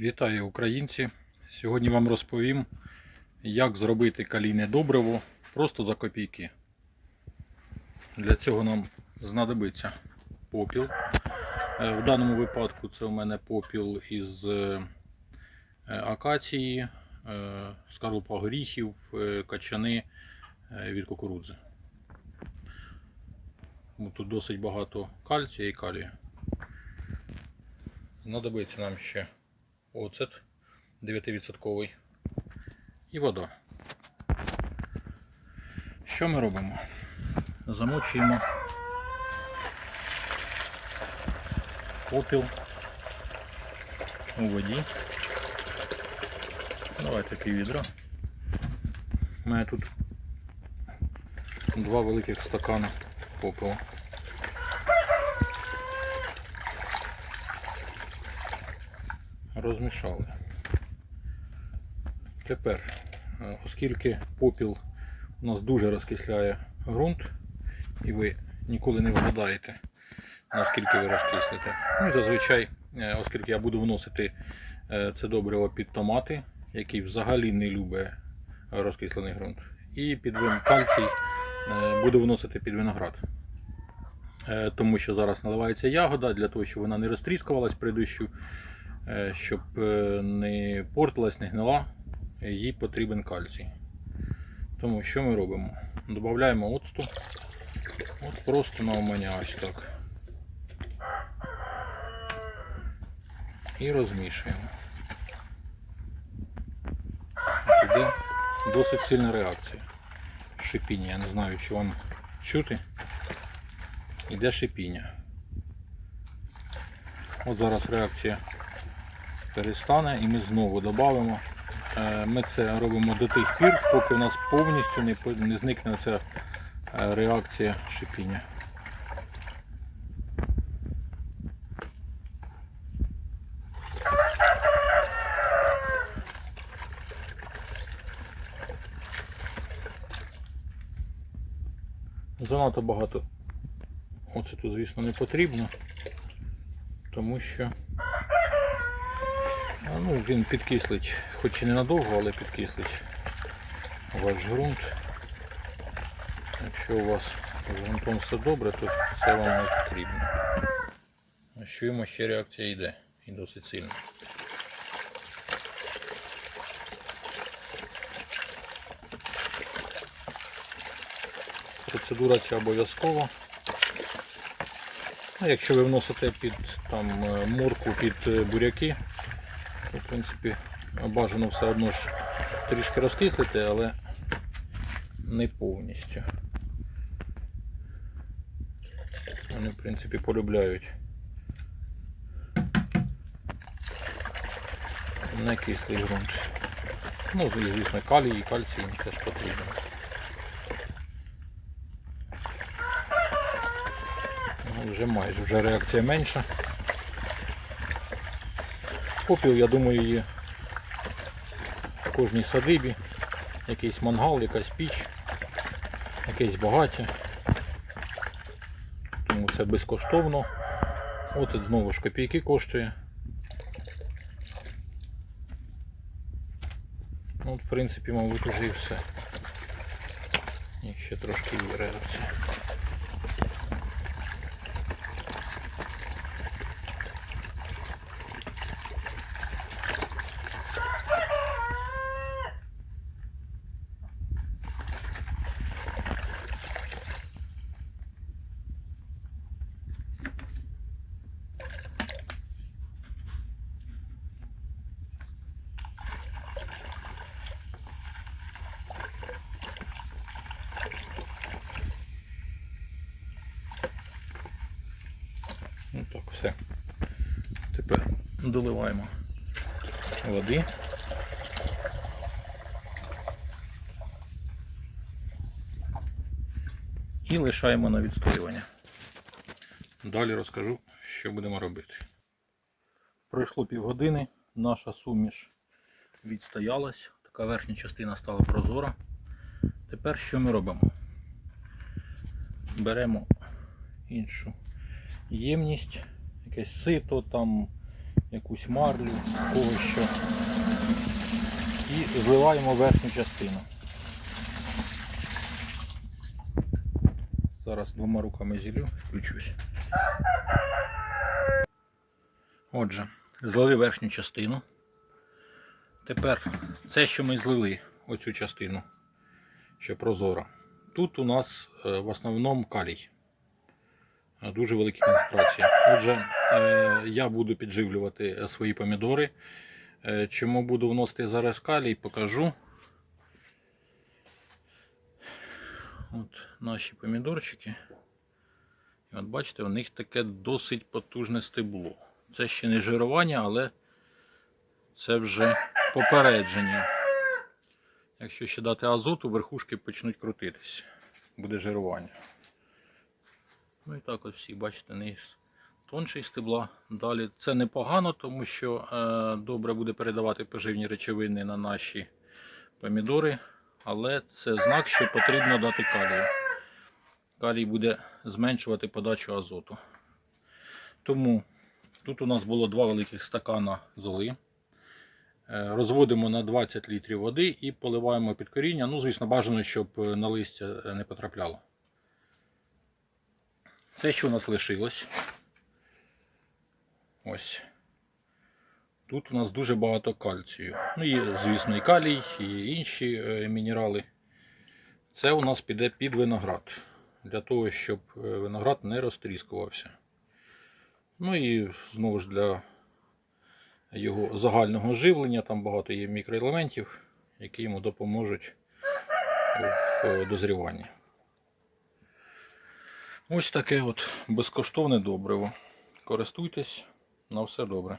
Вітаю українці! Сьогодні вам розповім, як зробити калійне добриво просто за копійки. Для цього нам знадобиться попіл. Е, В даному випадку це у мене попіл із е, акації, е, скорлупа горіхів, качани від кукурудзи. Тут досить багато кальція і калію. Знадобиться нам ще оцет 9% і вода. Що ми робимо? Замочуємо попіл у воді. Давайте піввідра. У мене тут два великих стакани попелу. Розмішали. Тепер, е, оскільки попіл у нас дуже розкисляє ґрунт, і ви ніколи не вгадаєте, наскільки ви розкислите. Ну, зазвичай, е, оскільки я буду вносити е, це добриво під томати, який взагалі не любить розкислений ґрунт, і під вин кальцій буду вносити під виноград. Тому що зараз наливається ягода для того, щоб вона не розтріскувалась при дощу, щоб е, не портилась, не гнила, е, їй потрібен кальцій. Тому що ми робимо? Додаємо оцту. От просто на мене ось так. І розмішуємо. Іде досить сильна реакція. Шипіння. Я не знаю, чи вам чути. Іде шипіння. От зараз реакція перестане і ми знову додамо. Е, Ми це робимо до тих пір, поки у нас повністю не, не зникне ця е, реакція шипіння. Занадто багато оцету, звісно, не потрібно, тому що ну, він підкислить, хоч і ненадовго, але підкислить ваш ґрунт. Якщо у вас з ґрунтом все добре, то це вам не потрібно. Чуємо, ще реакція йде і досить сильно. Процедура ця обов'язкова. Якщо ви вносите під там, е, морку, під е, буряки, в принципі бажано все одно ж трішки розкислити, але не повністю. Вони в принципі полюбляють не кислий ґрунт. Ну, і, звісно, калій і кальцій їм теж потрібно. Ну, Вже майже, вже реакція менша. Попіл, я думаю, є в кожній садибі. Якийсь мангал, якась піч, якесь багаття. Тому це безкоштовно. Оце знову ж копійки коштує. Ну, в принципі, мабуть, вже і все. І ще трошки є. Ну так, все. Тепер доливаємо води. І лишаємо на відстоювання. Далі розкажу, що будемо робити. Пройшло півгодини, наша суміш відстоялась, така верхня частина стала прозора. Тепер що ми робимо? Беремо іншу ємність, якесь сито, там якусь марлю, кого що. І зливаємо верхню частину. Зараз двома руками зілю, включусь. Отже, злили верхню частину. Тепер це, що ми злили, оцю частину, що прозора. Тут у нас е, в основному калій. Е, Дуже великі концентрації. Отже, е, я буду підживлювати свої помідори. Е, Чому буду вносити зараз калій, покажу. От наші помідорчики. І от бачите, у них таке досить потужне стебло. Це ще не жирування, але це вже попередження. Якщо ще дати азоту, верхушки почнуть крутитись. Буде жирування. Ну і так от всі, бачите, низ тонший стебла. Далі це непогано, тому що е, добре буде передавати поживні речовини на наші помідори, але це знак, що потрібно дати калію. Калій буде зменшувати подачу азоту. Тому тут у нас було два великих стакана золи. Е, Розводимо на 20 літрів води і поливаємо під коріння. Ну, звісно, бажано, щоб е, на листя е, не потрапляло. Це що у нас лишилось. Ось. Тут у нас дуже багато кальцію. Ну і, звісно, і калій, і інші е, мінерали. Це у нас піде під виноград. Для того, щоб е, виноград не розтріскувався. Ну і знову ж для його загального живлення. Там багато є мікроелементів, які йому допоможуть в е, дозріванні. Ось таке от безкоштовне добриво. Користуйтесь, на все добре.